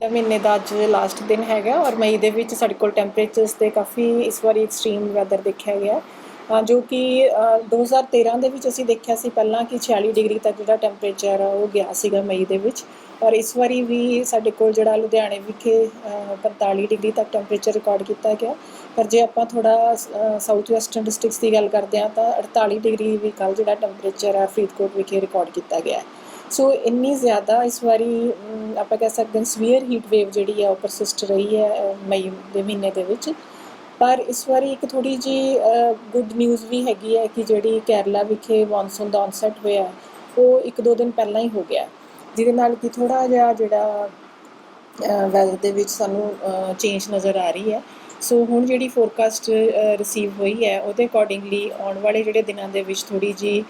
ਮਹੀਨੇ ਦਾ ਅੱਜ ਲਾਸਟ ਦਿਨ ਹੈਗਾ ਔਰ ਮਈ ਦੇ ਵਿੱਚ ਸਾਡੇ ਕੋਲ ਟੈਂਪਰੇਚਰਸ ਤੇ ਕਾਫੀ ਇਸ ਵਾਰੀ ਐਕਸਟ੍ਰੀਮ ਵੈਦਰ ਦੇਖਿਆ ਗਿਆ। ਜੋ ਕਿ ਅ, 2013 ਦੇ ਵਿੱਚ ਅਸੀਂ ਦੇਖਿਆ ਸੀ ਪਹਿਲਾਂ ਕਿ 46 ਡਿਗਰੀ ਤੱਕ ਜਿਹੜਾ ਟੈਂਪਰੇਚਰ ਆ ਉਹ ਗਿਆ ਸੀਗਾ ਮਈ ਦੇ ਵਿੱਚ। ਔਰ ਇਸ ਵਾਰੀ ਵੀ ਸਾਡੇ ਕੋਲ ਜਿਹੜਾ ਲੁਧਿਆਣੇ ਵਿਖੇ ਅ, 45 ਡਿਗਰੀ ਤੱਕ ਟੈਂਪਰੇਚਰ ਰਿਕਾਰਡ ਕੀਤਾ ਗਿਆ। ਪਰ ਜੇ ਆਪਾਂ ਥੋੜਾ ਸਾਊਥ ਵੈਸਟਰਨ ਡਿਸਟ੍ਰਿਕਟਸ ਦੀ ਗੱਲ ਕਰਦੇ ਹਾਂ ਤਾਂ 48 ਡਿਗਰੀ ਵੀ ਕੱਲ ਜਿਹੜਾ ਟੈਂਪਰੇਚਰ ਆ ਫਰੀਦਕੋਟ ਵਿਖੇ ਰਿਕਾਰਡ ਕੀਤਾ ਗਿਆ। ਹੈ ਸੋ ਇੰਨੀ ਜ਼ਿਆਦਾ ਇਸ ਵਾਰੀ ਆਪਾਂ ਕਹਿ ਸਕਦੇ ਹਾਂ ਸਵੀਅਰ ਹੀਟ ਵੇਵ ਜਿਹੜੀ ਹੈ ਉਹ ਪਰਸਿਸਟ ਰਹੀ ਹੈ ਮਈ ਦੇ ਮਹੀਨੇ ਦੇ ਵਿੱਚ। ਪਰ ਇਸ ਵਾਰੀ ਇੱਕ ਥੋੜੀ ਜੀ ਗੁੱਡ ਨਿਊਜ਼ ਵੀ ਹੈਗੀ ਹੈ ਕਿ ਜਿਹੜੀ ਕੇਰਲਾ ਵਿਖੇ ਮੌਨਸੂਨ ਦਾ ਔਨਸੈਟ ਹੋਇਆ, ਉਹ ਇੱਕ ਦੋ ਦਿਨ ਪਹਿਲਾਂ ਹੀ ਹੋ ਗਿਆ। ਜਿਹਦੇ ਨਾਲ ਕਿ ਥੋੜਾ ਜਿਹਾ ਜਿਹੜਾ ਵੈਦਰ ਦੇ ਵਿੱਚ ਸਾਨੂੰ ਚੇਂਜ ਨਜ਼ਰ ਆ ਰਹੀ ਹੈ। ਸੋ ਹੁਣ ਜਿਹੜੀ ਫੋਰਕਾਸਟ ਰਿਸੀਵ ਹੋਈ ਹੈ, ਉਹਦੇ ਅਕੋਰਡਿੰਗਲੀ ਆਉਣ ਵਾਲੇ ਜਿਹੜੇ ਦਿਨਾਂ ਦੇ ਵਿੱਚ ਥੋੜੀ ਜੀ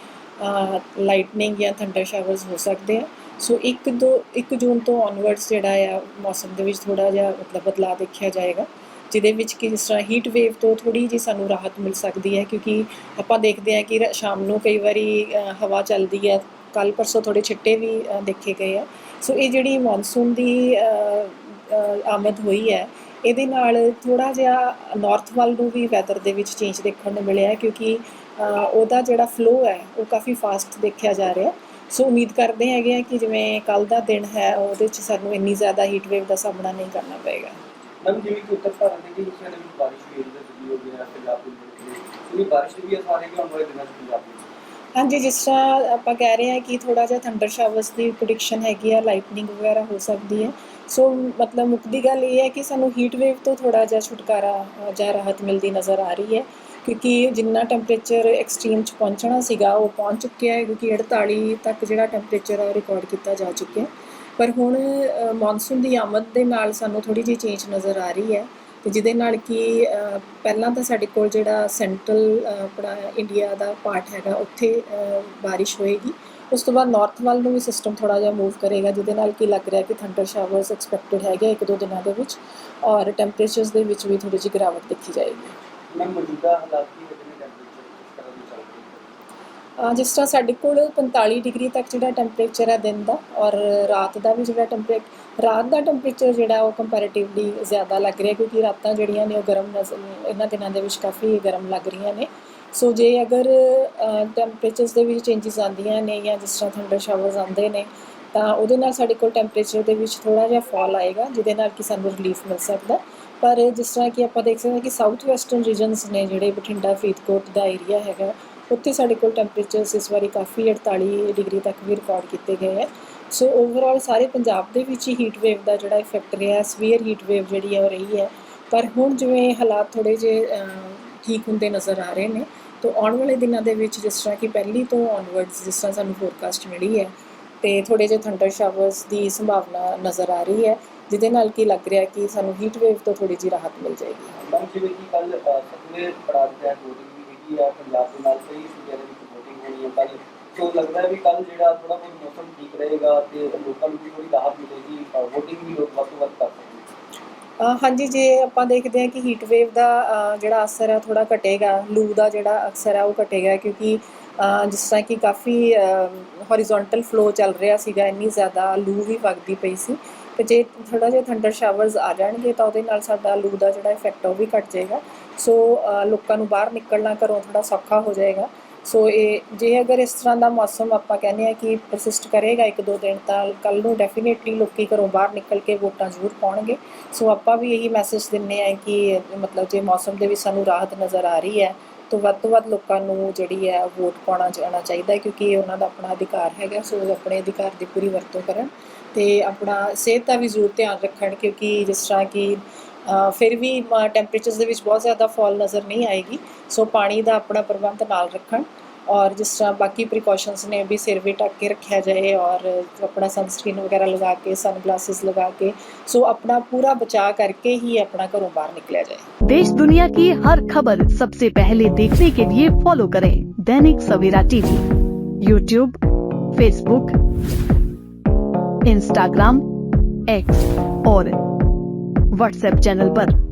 ਲਾਈਟਨਿੰਗ ਜਾਂ ਥੰਡਰ ਸ਼ਾਵਰਸ ਹੋ ਸਕਦੇ ਆ। ਸੋ 1 2 1 ਜੂਨ ਤੋਂ ਔਨਵਰਡਸ ਜਿਹੜਾ ਆ, ਮੌਸਮ ਦੇ ਵਿੱਚ ਥੋੜਾ ਜਿਹਾ ਮਤਲਬ ਬਦਲਾਅ ਦੇਖਿਆ ਜਾਏਗਾ, ਜਿਹਦੇ ਵਿੱਚ ਕਿ ਜਿਸ ਤਰ੍ਹਾਂ ਹੀਟ ਵੇਵ ਤੋਂ ਥੋੜੀ ਜੀ ਸਾਨੂੰ ਰਾਹਤ ਮਿਲ ਸਕਦੀ ਹੈ, ਕਿਉਂਕਿ ਆਪਾਂ ਦੇਖਦੇ ਹਾਂ ਕਿ ਰ- ਸ਼ਾਮ ਨੂੰ ਕਈ ਵਾਰੀ ਹਵਾ ਚੱਲਦੀ ਹੈ। ਕੱਲ ਪਰਸੋਂ ਥੋੜੇ ਛਿੱਟੇ ਵੀ ਦੇਖੇ ਗਏ ਆ। ਸੋ ਇਹ ਜਿਹੜੀ ਮੌਨਸੂਨ ਦੀ ਆਮਦ ਹੋਈ ਹੈ, ਇਹਦੇ ਨਾਲ ਥੋੜਾ ਜਿਹਾ ਨਾਰਥ ਵੱਲ ਨੂੰ ਵੀ ਵੈਦਰ ਦੇ ਵਿੱਚ ਚੇਂਜ ਦੇਖਣ ਨੂੰ ਮਿਲਿਆ, ਕਿਉਂਕਿ ਉਹਦਾ ਜਿਹੜਾ ਫਲੋ ਹੈ ਉਹ ਕਾਫੀ ਫਾਸਟ ਦੇਖਿਆ ਜਾ ਰਿਹਾ। ਸੋ ਉਮੀਦ ਕਰਦੇ ਹੈਗੇ ਆ ਕਿ ਜਿਵੇਂ ਕੱਲ ਦਾ ਦਿਨ ਹੈ ਉਹਦੇ 'ਚ ਸਾਨੂੰ ਇੰਨੀ ਜ਼ਿਆਦਾ ਹੀਟ ਵੇਵ ਦਾ ਸਾਹਮਣਾ ਨਹੀਂ ਕਰਨਾ ਪਏਗਾ। ਮੈਮ ਜਿਵੇਂ ਕਿ ਉੱਤਰ ਭਾਰਤ ਦੇ ਹਿੱਸਿਆਂ ਦੇ ਵਿੱਚ ਬਾਰਿਸ਼ ਹੋਈ ਹੈ ਜਿਵੇਂ ਹੋ ਗਿਆ ਪੰਜਾਬ ਦੇ ਵਿੱਚ ਇਹ ਬਾਰਿਸ਼ ਵੀ ਅਸਾਰ ਹੈ ਕਿ ਆਉਣ ਵਾਲੇ ਦਿਨਾਂ 'ਚ ਪੰਜਾਬ ਦੇ ਵਿੱਚ? ਹਾਂਜੀ ਜਿਸ ਤਰ੍ਹਾਂ ਆਪਾਂ ਕਹਿ ਰਹੇ ਹਾਂ ਕਿ ਥੋੜਾ ਜਿਹਾ ਥੰਡਰ ਸ਼ਾਵਰਸ ਦੀ ਪ੍ਰੈਡਿਕਸ਼ਨ ਹੈਗੀ ਆ ਲਾਈਟਨਿੰਗ ਵਗੈਰਾ ਹੋ ਸਕਦੀ ਹੈ। ਸੋ ਮਤਲਬ ਮੁੱਕਦੀ ਗੱਲ ਇਹ ਹੈ ਕਿ ਸਾਨੂੰ ਹੀਟ ਵੇਵ ਤੋਂ ਥੋੜਾ ਜਿਹਾ ਛੁਟਕਾਰਾ ਜਾਂ ਰਾਹਤ ਮਿਲਦੀ ਨਜ਼ਰ ਆ ਰਹੀ ਹੈ। ਕਿਉਂਕਿ ਜਿੰਨਾ ਟੈਂਪਰੇਚਰ ਐਕਸਟ੍ਰੀਮ ਚ ਪਹੁੰਚਣਾ ਸੀਗਾ ਉਹ ਪਹੁੰਚ ਚੁੱਕਿਆ ਹੈ ਕਿਉਂਕਿ 48 ਤੱਕ ਜਿਹੜਾ ਟੈਂਪਰੇਚਰ ਹੈ ਰਿਕਾਰਡ ਕੀਤਾ ਜਾ ਚੁੱਕਿਆ ਪਰ ਹੁਣ ਮੌਨਸੂਨ ਦੀ ਆਮਦ ਦੇ ਨਾਲ ਸਾਨੂੰ ਥੋੜੀ ਜਿਹੀ ਚੇਂਜ ਨਜ਼ਰ ਆ ਰਹੀ ਹੈ ਤੇ ਜਿਹਦੇ ਨਾਲ ਕਿ ਪਹਿਲਾਂ ਤਾਂ ਸਾਡੇ ਕੋਲ ਜਿਹੜਾ ਸੈਂਟਰਲ ਆਪਣਾ ਇੰਡੀਆ ਦਾ ਪਾਰਟ ਹੈਗਾ ਉੱਥੇ ਅ, ਬਾਰਿਸ਼ ਹੋਏਗੀ। ਉਸ ਤੋਂ ਬਾਅਦ ਨਾਰਥ ਵੱਲ ਨੂੰ ਵੀ ਸਿਸਟਮ ਥੋੜਾ ਜਿਹਾ ਮੂਵ ਕਰੇਗਾ ਜਿਹਦੇ ਨਾਲ ਕਿ ਲੱਗ ਰਿਹਾ ਕਿ ਥੰਡਰ ਸ਼ਾਵਰਸ ਐਕਸਪੈਕਟਡ ਹੈਗੇ ਇੱਕ ਦੋ ਦਿਨਾਂ ਦੇ ਵਿੱਚ ਔਰ ਟੈਂਪਰੇਚਰਸ ਦੇ ਵਿੱਚ ਵੀ ਥੋੜੀ ਜਿਹੀ ਗਿਰਾਵਟ ਦੇਖੀ ਜਾਏਗੀ। ਮੈਮ ਮੌਜੂਦਾ ਹਾਲਾਤ ਕੀ ਹੈ ਟੈਂਪਰੇਚਰ ਕਿਸ ਤਰ੍ਹਾਂ ਦੇ ਚੱਲ ਰਹੇ ਹਨ ਜਿਸ ਤਰ੍ਹਾਂ ਸਾਡੇ ਕੋਲ 45 ਡਿਗਰੀ ਤੱਕ ਜਿਹੜਾ ਟੈਂਪਰੇਚਰ ਹੈ ਦਿਨ ਦਾ ਔਰ ਰਾਤ ਦਾ ਵੀ ਜਿਹੜਾ ਟੈਂਪਰੇਚਰ ਰਾਤ ਦਾ ਟੈਂਪਰੇਚਰ ਜਿਹੜਾ ਉਹ ਕੰਪੈਰੀਟਿਵਲੀ ਜ਼ਿਆਦਾ ਲੱਗ ਰਿਹਾ ਕਿਉਂਕਿ ਰਾਤਾਂ ਜਿਹੜੀਆਂ ਨੇ ਉਹ ਗਰਮ ਨਜ਼ਰ ਇਹਨਾਂ ਦਿਨਾਂ ਦੇ ਵਿੱਚ ਕਾਫੀ ਗਰਮ ਲੱਗ ਰਹੀਆਂ ਨੇ। ਸੋ ਜੇ ਅਗਰ ਟੈਂਪਰੇਚਰਸ ਦੇ ਵਿੱਚ ਚੇਂਜਸ ਆਉਂਦੀਆਂ ਨੇ ਜਾਂ ਜਿਸ ਤਰ੍ਹਾਂ ਥੰਡਰ ਸ਼ਾਵਰਸ ਆਉਂਦੇ ਨੇ, ਤਾਂ ਉਹਦੇ ਨਾਲ ਸਾਡੇ ਕੋਲ ਟੈਂਪਰੇਚਰ ਦੇ ਵਿੱਚ ਥੋੜਾ ਜਿਹਾ ਫਾਲ ਆਏਗਾ, ਜਿਹਦੇ ਨਾਲ ਕਿ ਸਾਨੂੰ ਰਿਲੀਫ ਮਿਲ ਸਕਦਾ। ਪਰ ਜਿਸ ਤਰ੍ਹਾਂ ਕਿ ਆਪਾਂ ਦੇਖ ਸਕਦੇ ਹਾਂ ਕਿ ਸਾਊਥ ਵੈਸਟਰਨ ਰੀਜਨਸ ਨੇ ਜਿਹੜੇ ਬਠਿੰਡਾ, ਫਰੀਦਕੋਟ ਦਾ ਏਰੀਆ ਹੈਗਾ, ਉੱਥੇ ਸਾਡੇ ਕੋਲ ਟੈਂਪਰੇਚਰਸ ਇਸ ਵਾਰੀ ਕਾਫੀ 48 ਡਿਗਰੀ ਤੱਕ ਵੀ ਰਿਕਾਰਡ ਕੀਤੇ ਗਏ ਹੈ। ਸੋ ਓਵਰਆਲ ਸਾਰੇ ਪੰਜਾਬ ਦੇ ਵਿੱਚ ਹੀ ਹੀਟ ਵੇਵ ਦਾ ਜਿਹੜਾ ਇਫੈਕਟ ਰਿਹਾ ਸਵੀਅਰ ਹੀਟ ਵੇਵ ਜਿਹੜੀ ਹੈ ਉਹ ਰਹੀ ਹੈ। ਪਰ ਹੁਣ ਜਿਵੇਂ ਹਾਲਾਤ ਥੋੜੇ ਜੇ ਠੀਕ ਹੁੰਦੇ ਨਜ਼ਰ ਆ ਰਹੇ ਨੇ, ਤਾਂ ਆਉਣ ਵਾਲੇ ਦਿਨਾਂ ਦੇ ਵਿੱਚ ਜਿਸ ਤਰ੍ਹਾਂ ਕਿ ਪਹਿਲੀ ਤੋਂ ਔਨਵਰਡਸ ਜਿਸ ਤਰ੍ਹਾਂ ਸਾਨੂੰ ਫੋਰਕਾਸਟ ਮਿਲੀ ਹੈ, ਤੇ ਥੋੜੇ ਜਿਹੇ ਥੰਡਰ ਸ਼ਾਵਰਸ ਦੀ ਸੰਭਾਵਨਾ ਨਜ਼ਰ ਆ ਰਹੀ ਹੈ। ਜਿਹਦੇ ਨਾਲ ਕੀ ਲੱਗ ਰਿਹਾ ਕਿ ਸਾਨੂੰ ਹੀਟ ਵੇਵ ਤੋਂ ਥੋੜੀ ਜਿਹੀ ਰਾਹਤ ਮਿਲ ਜਾਏਗੀ। ਮੈਮ ਜਿਵੇਂ ਕਿ ਕੱਲ ਸਤਵੇਂ ਪੜਾਅ ਦੀ VOTING ਵੀ ਹੈਗੀ ਆ ਪੰਜਾਬ ਦੇ ਨਾਲ ਕਈ ਸੂਬਿਆਂ ਦੇ ਵਿੱਚ ਹੋਣੀ ਹੈ ਕੱਲ ਸੋ ਲੱਗਦਾ ਹੈ ਵੀ ਕੱਲ ਜਿਹੜਾ ਥੋੜਾ ਬਹੁਤ ਮੌਸਮ ਠੀਕ ਰਹੇਗਾ ਤੇ ਲੋਕਾਂ ਨੂੰ ਵੀ ਥੋੜੀ ਰਾਹਤ ਮਿਲੇਗੀ VOTINਗ ਵੀ ਲੋਕ ਵੱਧ ਤੋਂ ਵੱਧ ਕਰ ਸਕਣਗੇ ਅ, ਹਾਂਜੀ ਜੇ ਆਪਾਂ ਦੇਖਦੇ ਹਾਂ ਕਿ ਹੀਟ ਵੇਵ ਦਾ ਜਿਹੜਾ ਅਸਰ ਹੈ ਥੋੜਾ ਘਟੇਗਾ ਲੂ ਦਾ ਜਿਹੜਾ ਅਸਰ ਹੈ ਉਹ ਘਟੇਗਾ ਕਿਉਂਕਿ ਜਿਸ ਤਰ੍ਹਾਂ ਕਿ ਕਾਫੀ ਹੌਰੀਜ਼ੌਂਟਲ ਫਲੋ ਚੱਲ ਰਿਹਾ ਸੀਗਾ ਇੰਨੀ ਜ਼ਿਆਦਾ ਲੂ ਵੀ ਵਗਦੀ ਪਈ ਸੀ। ਤੇ ਜੇ ਥੋੜਾ ਜਿਹਾ ਥੰਡਰ ਸ਼ਾਵਰਸ ਆ ਜਾਣਗੇ ਤਾਂ ਉਹਦੇ ਨਾਲ ਸਾਡਾ ਲੂ ਦਾ ਜਿਹੜਾ ਇਫੈਕਟ ਉਹ ਵੀ ਘਟ ਜਾਏਗਾ। ਸੋ ਲੋਕਾਂ ਨੂੰ ਬਾਹਰ ਨਿਕਲਣਾ ਘਰੋਂ ਥੋੜਾ ਸੌਖਾ ਹੋ ਜਾਏਗਾ। ਸੋ ਇਹ, ਜੇ ਅਗਰ ਇਸ ਤਰ੍ਹਾਂ ਦਾ ਮੌਸਮ ਆਪਾਂ ਕਹਿੰਦੇ ਆ ਕਿ ਪਰਸਿਸਟ ਕਰੇਗਾ ਇੱਕ ਦੋ ਦਿਨ ਤਾਂ ਕੱਲ ਨੂੰ ਡੈਫੀਨੇਟਲੀ ਲੋਕੀ ਘਰੋਂ ਬਾਹਰ ਨਿਕਲ ਕੇ ਵੋਟਾਂ ਜ਼ਰੂਰ ਪਾਉਣਗੇ। ਸੋ ਆਪਾਂ ਵੀ ਇਹੀ ਮੈਸੇਜ ਦਿੰਨੇ ਆ ਕਿ ਮਤਲਬ ਜੇ ਮੌਸਮ ਦੇ ਵਿੱਚ ਸਾਨੂੰ ਰਾਹਤ ਨਜ਼ਰ ਆ ਰਹੀ ਹੈ ਤੋਂ ਵੱਧ ਤੋਂ ਵੱਧ ਲੋਕਾਂ ਨੂੰ ਜਿਹੜੀ ਹੈ ਵੋਟ ਪਾਉਣਾ ਜਾਣਾ ਚਾਹੀਦਾ ਹੈ ਕਿਉਂਕਿ ਇਹ ਉਹਨਾਂ ਦਾ ਆਪਣਾ ਅਧਿਕਾਰ ਹੈਗਾ, ਸੋ ਉਹ ਆਪਣੇ ਅਧਿਕਾਰ ਦੀ ਪੂਰੀ ਵਰਤੋਂ ਕਰਨ ਤੇ ਆਪਣਾ ਸਿਹਤ ਦਾ ਵੀ ਜ਼ਰੂਰ ਧਿਆਨ ਰੱਖਣ ਕਿਉਂਕਿ ਜਿਸ ਤਰ੍ਹਾਂ ਕਿ ਫਿਰ ਵੀ ਟੈਂਪਰੇਚਰਸ ਦੇ ਵਿੱਚ ਬਹੁਤ ਜ਼ਿਆਦਾ ਫਾਲ ਨਜ਼ਰ ਨਹੀਂ ਆਏਗੀ, ਸੋ ਪਾਣੀ ਦਾ ਆਪਣਾ ਪ੍ਰਬੰਧ ਨਾਲ ਰੱਖਣ और जिस तरह बाकी प्रिकॉशंस ने भी सिर भी ढक के रखा जाए और अपना सनस्क्रीन वगैरह लगा के सन ग्लासेस लगा के सो अपना पूरा बचाव करके ही अपना घरों बाहर निकला जाए। देश दुनिया की हर खबर सबसे पहले देखने के लिए फॉलो करें Dainik Savera TV YouTube Facebook Instagram X और व्हाट्सएप चैनल आरोप